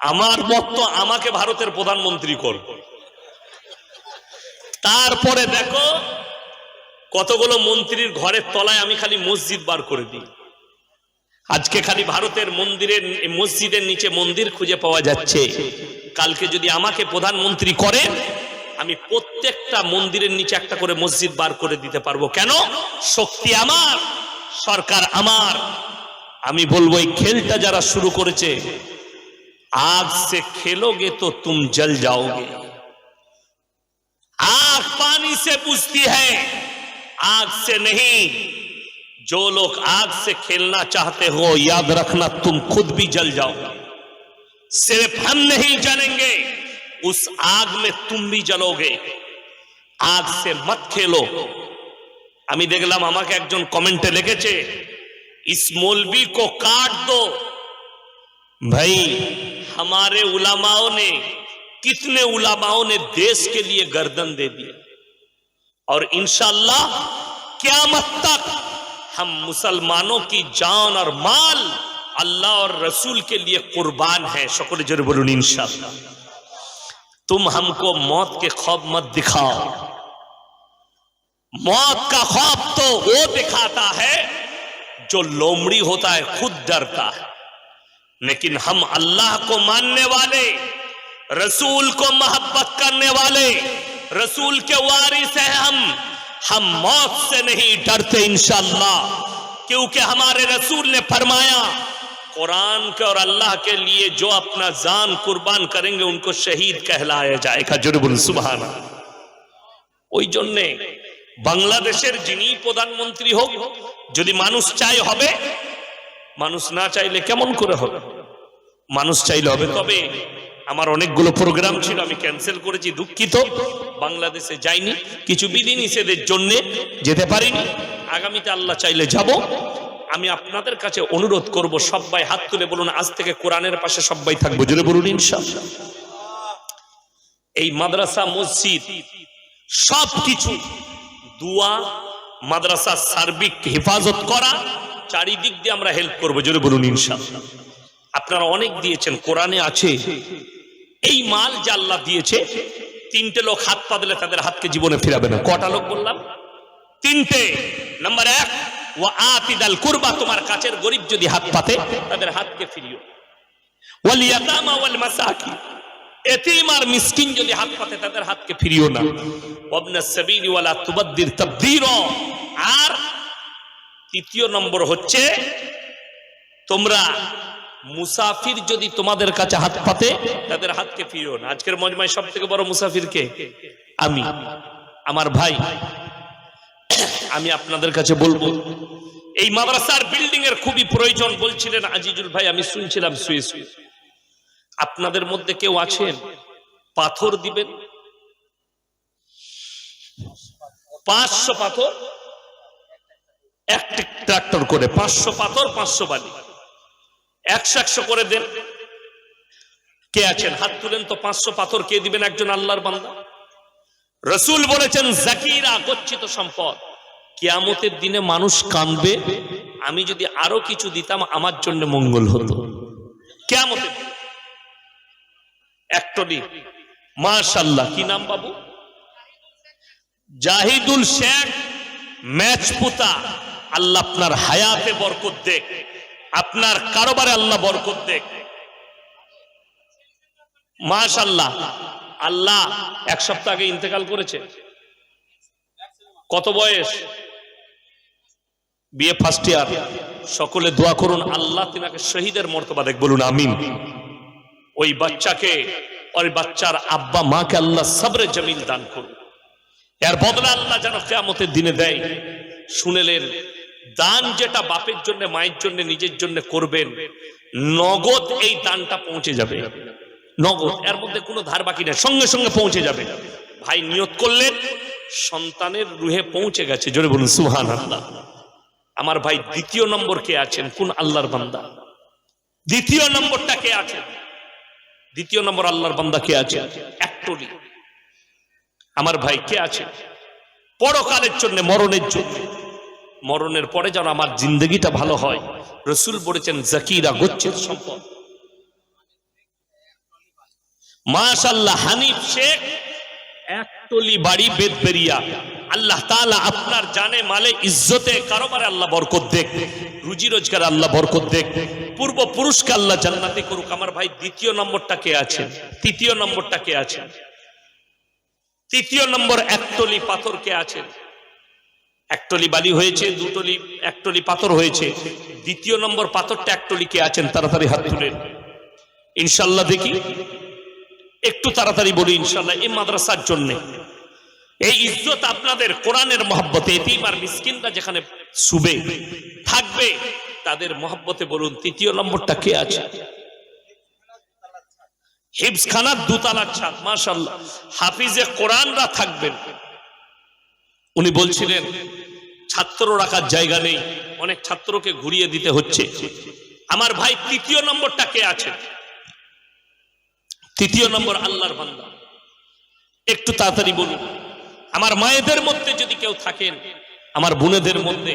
আমার মত তো আমাকে ভারতের প্রধানমন্ত্রী কর। তারপরে দেখো, কতগুলো মন্ত্রীর ঘরের তলায় আমি খালি মসজিদ বার করে দিই। আজকে খালি ভারতের মন্দিরের মসজিদের নিচে মন্দির খুঁজে পাওয়া যাচ্ছে। কালকে যদি আমাকে প্রধানমন্ত্রী করে, আমি প্রত্যেকটা মন্দিরের নিচে একটা করে মসজিদ বার করে দিতে পারব। কেন? শক্তি আমার, সরকার আমার। আমি বলব, এই খেলটা যারা শুরু করেছে آگ سے کھیلو گے تو تم جل جاؤ گے آگ پانی سے پوچھتی ہے آگ سے نہیں۔ جو لوگ آگ سے کھیلنا چاہتے ہو، یاد رکھنا تم خود بھی جل جاؤ۔ گے صرف ہم نہیں جلیں گے، اس آگ میں تم بھی جلو گے۔ آگ سے مت کھیلو۔ আমি ایک جن একজন কমেন্টে چھے، اس مولوی کو کاٹ دو۔ بھائی ہمارے علماؤں نے، کتنے علماؤں نے دیش کے لیے گردن دے دیا اور انشاءاللہ قیامت تک ہم مسلمانوں کی جان اور مال اللہ اور رسول کے لیے قربان ہے شکر جرب انشاءاللہ۔ تم ہم کو موت کے خواب مت دکھاؤ۔ موت کا خواب تو وہ دکھاتا ہے جو لومڑی ہوتا ہے، خود ڈرتا ہے۔ لیکن ہم اللہ کو ماننے والے، رسول کو محبت کرنے والے، رسول کے وارث ہیں ہم۔ ہم موت سے نہیں ڈرتے انشاءاللہ، کیونکہ ہمارے رسول نے فرمایا، قرآن کے اور اللہ کے لیے جو اپنا جان قربان کریں گے، ان کو شہید کہلایا جائے گا۔ جرب السبحانہ بنگلہ জন্যে বাংলাদেশের پردھان منتری হোক যদি مانوس چاہے ہوئے মানুষ না চাইলে কেমন করে হবে মানুষ চাইলে হবে তবে আমার অনেকগুলো প্রোগ্রাম ছিল, আমি ক্যান্সেল করেছি, দুঃখিত। বাংলাদেশে যাইনি, কিছু বিধি নিষেধের জন্য যেতে পারিনি। আগামীতে আল্লাহ চাইলে যাব। আমি আপনাদের কাছে অনুরোধ করব, সবাই হাত তুলে বলুন, আজ থেকে কোরআনের পাশে সবাই থাকব, জোরে বলুন এই মাদ্রাসা, মসজিদ সব কিছু দুয়া, মাদ্রাসা সার্বিক হেফাজত করা চারিদিক দিয়ে আমরা হেল্প করব, জোরে বলুন ইনশাআল্লাহ। আপনারা অনেক দিয়েছেন, কোরআনে আছে, এই মাল যে আল্লাহ দিয়েছে, তিনটে লোক হাত পা দিলে তাদের হাতকে জীবনে ফিরাবে না। কটা লোক বললাম? তিনটে। নাম্বার এক ও আতিদাল কুরবা, তোমার কাছের গরিব যদি হাত পাতে, তাদের হাতকে ফিরিও। আর তৃতীয় নম্বর হচ্ছে, তোমরা মুসাফির যদি তোমাদের কাছে হাত পাতে, তাদের হাতকে ফিরিও না। আজকের মজমায় সব থেকে বড় মুসাফির কে? আমি। আমার ভাই। আমি আপনাদের কাছে বলব, এই মাদ্রাসার বিল্ডিং এর খুবই প্রয়োজন বলছিলেন আজিজুল ভাই, আমি শুনছিলাম শুয়ে শুয়ে। আপনাদের মধ্যে কেউ আছেন? পাথর দিবেন? পাঁচশো পাথর? একটা ট্রাক্টর করে, পাঁচশো পাথর, পাঁচশো বালি। একশো একশো করে দেন। কে আছেন? হাত তুলেন তো পাঁচশো পাথর, কে দিবেন? একজন আল্লাহর বান্দা। রসুল বলেছেন, জাকিরা গচ্ছিত সম্পদ। কিয়ামতের দিনে মানুষ কানবে আমি যদি আরও কিছু দিতাম, আমার জন্য মঙ্গল হতো। কেয়ামতের একটনি মাশাল্লাহ কি নাম বাবু? জাহিদুল শেখ ম্যাচপুতা আল্লাহ আপনার হায়াতে বরকত দেখ। আপনার কারোবারে আল্লাহ বরকত দেখ। মাশাল্লাহ আল্লাহ এক সপ্তাহ আগে ইন্তেকাল করেছে। কত বয়স? বিয়ে ফার্স্ট ইয়ার সকলে দোয়া করুন, আল্লাহ তিনাকে শহীদের মর্তবা দেখ, বলুন আমিন। ওই বাচ্চাকে, ওই বাচ্চার আব্বা মাকে আল্লাহ সবরে জমিল দান করুন। এর বদলে আল্লাহ যেন কেয়ামতের দিনে দেয়। শুনেলেন দান যেটা বাপের জন্য, মায়ের জন্য, নিজের জন্য করবেন, নগদ এই দানটা পৌঁছে যাবে। নগদ, এর মধ্যে কোনো ধার বাকি নেই, সঙ্গে সঙ্গে পৌঁছে যাবে। ভাই নিয়ত করলেন, সন্তানের রুহে পৌঁছে গেছে, জোরে বলুন সুহান আল্লাহ আমার ভাই দ্বিতীয় নম্বর কে আছেন? কোন আল্লাহর বান্দা? দ্বিতীয় নম্বরটা কে আছেন? দ্বিতীয় নম্বর আল্লাহর বান্দা কে আছে একটলি আমার ভাই কে আছে? পরকালের জন্য, মরণের জন্য। মরণের পরে যেন আমার জিন্দগিটা ভালো হয়। রসুল বলেছেন, জাকিরা গোচ্ছের সম্পদ। মাশাল্লাহ হানিফ শেখ একটলি বাড়ি বেদবেরিয়া আল্লাহ তাআলা আপনার জানে, মালে ইজ্জতে, কারোবারে আল্লাহ বরকত দেখ। রুজি রোজগার আল্লাহ বরকত দেখ। পূর্ব পুরুষকে আল্লাহ জান্নাতি করুক। আমার ভাই, দ্বিতীয় নম্বরটা কে আছে? তৃতীয় নম্বরটা কে আছে? তৃতীয় নম্বর একটলি পাথর কে আছেন একটলি বালি হয়েছে দুটলি একটলি পাথর হয়েছে। দ্বিতীয় নম্বর পাথরটা একটলি কে আছেন, তাড়াতাড়ি হাত তুলেন। ইনশাল্লাহ দেখি, একটু তাড়াতাড়ি বলি ইনশাল্লাহ এই মাদ্রাসার জন্য। এই ইজ্জত আপনাদের, কোরআনের মহব্বতে, এতিম আর মিসকিনরা যেখানে শুবে, থাকবে, তাদের মহব্বতে বলুন, তৃতীয় নম্বরটা কে আছে? হিবস খানার দুতলার ছাদ মাশাল্লাহ হাফিজে কোরআনরা থাকবেন। উনি বলছিলেন ছাত্র রাখার জায়গা নেই, অনেক ছাত্রকে ঘুরিয়ে দিতে হচ্ছে। আমার ভাই তৃতীয় নম্বরটা কে আছে? তৃতীয় নম্বর আল্লাহর বান্দা। একটু তাড়াতাড়ি বলুন, আমার মায়েদের মধ্যে যদি কেউ থাকেন, আমার বোনেদের মধ্যে,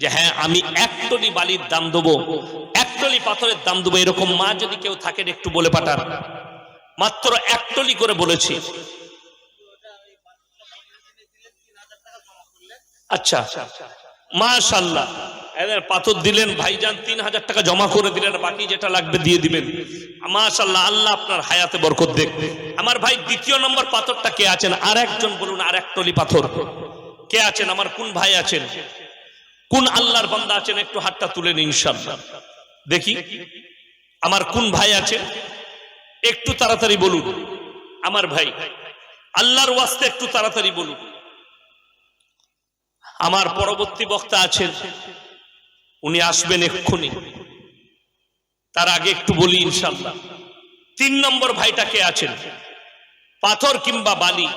যে হ্যাঁ আমি এক টলি বালির দাম দেবো, এক টলি পাথরের দাম দেবো, এরকম মা যদি কেউ থাকেন, একটু বলে পাঠান। মাত্র এক টলি করে বলেছি আচ্ছা মাশাল্লাহ পাথর দিলেন, ভাইজান তিন হাজার টাকা জমা করে দিলেন বাকি যেটা লাগবে দিয়ে দিবেন। মাশাল্লাহ আল্লাহ আপনার হায়াতে বরকত দেখ। আমার ভাই দ্বিতীয় নম্বর পাথরটা কে আছেন? আর একজন বলুন আর এক টলি পাথর। কে আছেন? আমার কোন ভাই আছেন? কোন আল্লাহর বান্দা আছেন? একটু হাতটা তুলেন ইনশাল্লাহ দেখি, আমার কোন ভাই আছেন? একটু তাড়াতাড়ি বলুন। আমার ভাই, আল্লাহর ওয়াস্তে একটু তাড়াতাড়ি বলুন। আমার পরবর্তী বক্তা আছেন। উনি আসবেন এক্ষুনি। তার আগে একটু বলি ইনশাল্লাহ তিন নম্বর ভাইটা কে আছেন? পাথর কিংবা বালি?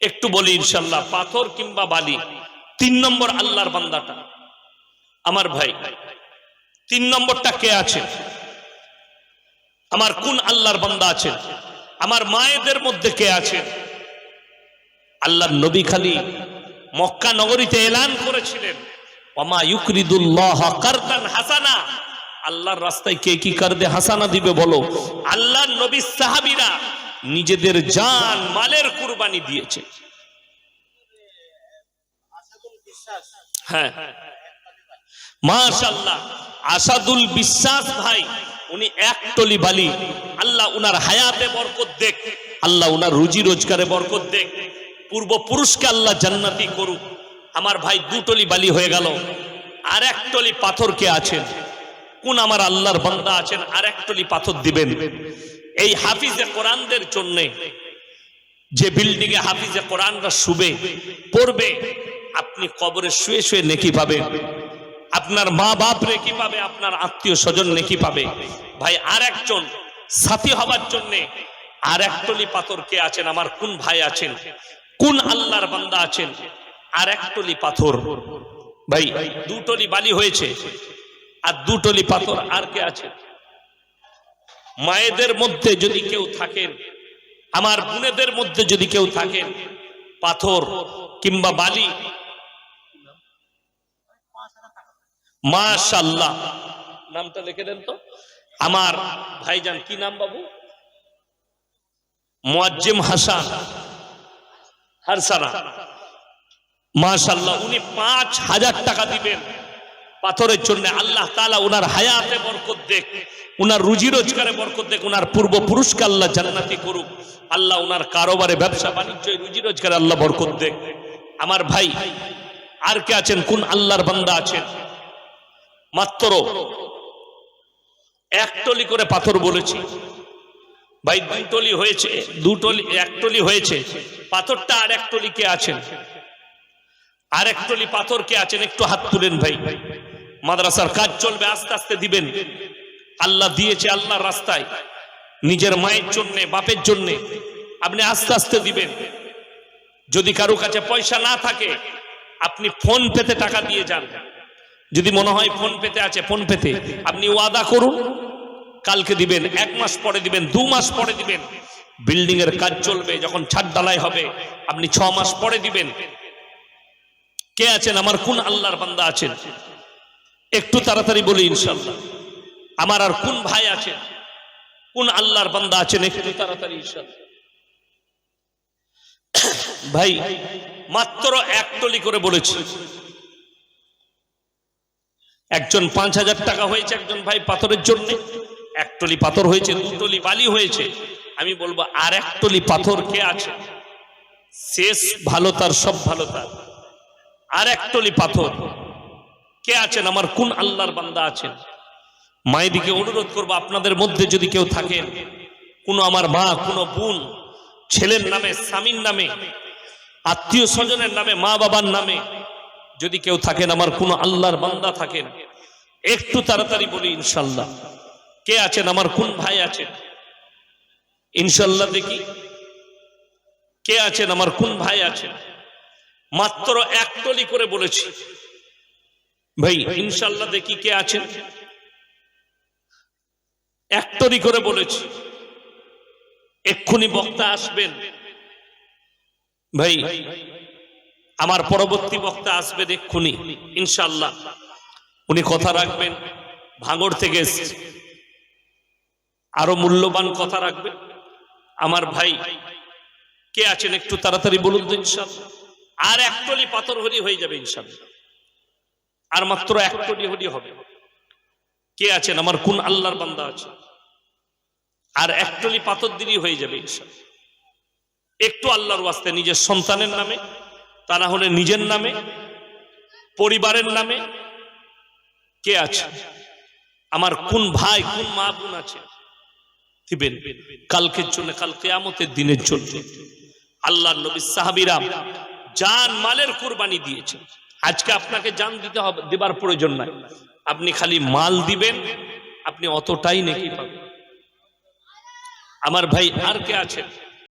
একটু বলি ইনশাল্লাহ পাথর কিংবা বালি? তিন নম্বর আল্লাহর বান্দাটা। আমার ভাই, তিন নম্বরটা কে আছে আমার কোন আল্লাহর বান্দা আছেন? আমার মায়েদের মধ্যে কে আছেন? আল্লাহর নবী খালি। মক্কা নগরীতে এলান করেছিলেন। ওমা ইউকরিদুল্লাহ কারদান হাসানা। আল্লাহর রাস্তায় কে কি কর দে হাসানা দিবে বলো? আল্লাহর নবী সাহাবীরা নিজেদের জান মালের কুরবানি দিয়েছে। হ্যাঁ। মাশাল্লাহ আসাদুল বিশ্বাস ভাই উনি এক টলি বালি। আল্লাহ উনার হায়াতে বরকত দেখ। আল্লাহ উনার রুজি রোজগারে বরকত দেখ। পূর্বপুরুষকে আল্লাহ জান্নাতি করুক। আমার ভাই দুটলি বালি হয়ে গেল। আর এক টলি পাথর কে আছেন? কোন আমার আল্লাহর বান্দা আছেন? আর একটলি পাথর দিবেন। এই হাফিজে কোরআনদের জন্য যে বিল্ডিং এ হাফিজে কোরআনরা শুবে, পড়বে, আপনি কবরে শুয়ে শুয়ে নেকি পাবেন। আপনার মা বাপ নেকি পাবে, আপনার আত্মীয় স্বজন নেকি পাবে। ভাই, আর একজন সাথী হবার জন্য আর এক টলি পাথর কে আছেন? আমার কোন ভাই আছেন? কোন আল্লাহর বান্দা আছেন? আর এক টলি পাথর। ভাই দুটলি বালি হয়েছে, আর দুটলি পাথর আর কে আছে? মায়েদের মধ্যে যদি কেউ থাকেন, আমার বোনেদের মধ্যে যদি কেউ থাকেন, পাথর কিংবা বালি মাশাল্লাহ নামটা লিখে দেন তো। আমার ভাইজান, কি নাম বাবু? মুয়াজ্জিম হাসান। হারসানা। মাশাল্লাহ উনি পাঁচ হাজার টাকা দিবেন। পাথরের জন্য আল্লাহ তালা উনার হায়াতে বরকত দেখ উনার রুজি রোজগারে বরকত দেখ উনার পূর্বপুরুষকে আল্লাহ জান্নাতি করুক। আল্লাহ উনার কারোবারে ব্যবসা, বাণিজ্য, রুজি রোজগারে আল্লাহ বরকত দেখ আমার ভাই, আর কে আছেন? কোন আল্লাহর বান্দা আছেন? মাত্র এক টলি করে পাথর বলেছি। ভাই দুই টলি হয়েছে, দু টলি, এক টলি হয়েছে। পাথরটা আর এক টলি কে আছেন? আর এক টলি পাথর কে আছেন? একটু হাত তুলেন ভাই। মাদ্রাসার কাজ চলবে, আস্তে আস্তে দিবেন। আল্লাহ দিয়েছে আল্লাহর রাস্তায়। নিজের মায়ের জন্যে, বাপের জন্যে। আপনি আস্তে আস্তে দিবেন। যদি কারও কাছে পয়সা না থাকে, আপনি ফোন পেতে টাকা দিয়ে যান। যদি মনে হয় ফোন পেতে আছে, ফোন পেতে। আপনি ওয়াদা করুন। কালকে দিবেন, এক মাস পরে দিবেন, দু মাস পরে দিবেন। বিল্ডিং এর কাজ চলবে, যখন ছাদ ডালাই হবে, আপনি ছ মাস পরে দিবেন। কে আছেন? আমার কোন আল্লাহর বান্দা আছেন? একটু তাড়াতাড়ি বলি ইনশাল্লাহ আমার আর কোন ভাই আছেন? কোন আল্লাহর বান্দা আছেন? একটু তাড়াতাড়ি ইনশাআল্লাহ। ভাই, মাত্র এক টলি করে বলেছি। একজন পাঁচ হাজার টাকা হয়েছে একজন ভাই পাথরের জন্য। এক টলি পাথর হয়েছে দুটলি বালি হয়েছে। আমি বলব, আর এক টলি পাথর কে আছে? শেষ ভালো তার, সব ভালো তার। আর এক টলি পাথর। কে আছেন? আমার কোন আল্লাহর বান্দা আছেন? মায়েদিকে অনুরোধ করব, আপনাদের মধ্যে যদি কেউ থাকেন, কোনো আমার মা, কোনো বোন, ছেলের নামে, স্বামীর নামে, আত্মীয় স্বজনের নামে, মা বাবার নামে, যদি কেউ থাকেন, আমার কোনো আল্লাহর বান্দা থাকেন, একটু তাড়াতাড়ি বলি ইনশাল্লাহ কে আছেন? আমার কোন ভাই আছেন? ইনশাল্লাহ দেখি। কে আছেন? আমার কোন ভাই আছেন? মাত্র এক টলি করে বলেছি। ভাই ইনশাল্লাহ দেখি কে আছেন। এক টলি করে বলেছি। এক্ষুনি বক্তা আসবেন। ভাই, আমার পরবর্তী বক্তা আসবেন এক্ষুনি ইনশাল্লাহ উনি কথা রাখবেন। ভাঙড় থেকে এসছে আরও মূল্যবান কথা রাখবেন আমার ভাই, কে আছেন একটু তাড়াতাড়ি বলুন তো ইনশাল্লাহ আর এক টলি পাথর হলি হয়ে যাবে ইনশাল্লাহ আর মাত্র এক টলি হবে। কে আছেন? আমার কোন আল্লাহর বান্দা আছে? আর এক টলি পাথর দিলেই হয়ে যাবে ইনশাল্লাহ একটু আল্লাহর ওয়াস্তে, নিজের সন্তানের নামে, তা না হলে নিজের নামে, পরিবারের নামে। কে আছে? আমার কোন ভাই, কোন মা বোন আছে? দিবেন। কালকের জন্য কালকে আমতের দিনের জন্য। আল্লাহ নবী সাহাবিরা জান, মালের কোরবানি দিয়েছেন। আজকে আপনাকে জান দিতে হবে, দেবার প্রয়োজন নাই। আপনি খালি মাল দিবেন, আপনি অতটাই নাকি পাবেন। আমার ভাই আর কে আছেন?